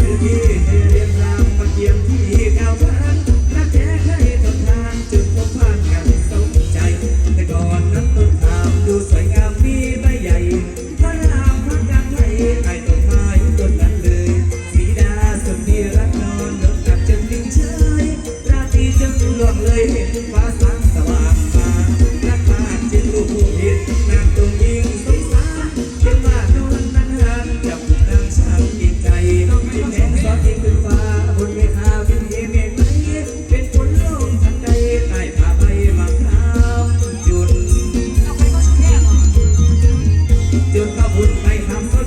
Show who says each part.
Speaker 1: คือที่เรียนรามปรเกียมที่เก่าช้างรักแท้เคย Wait, I'm sorry.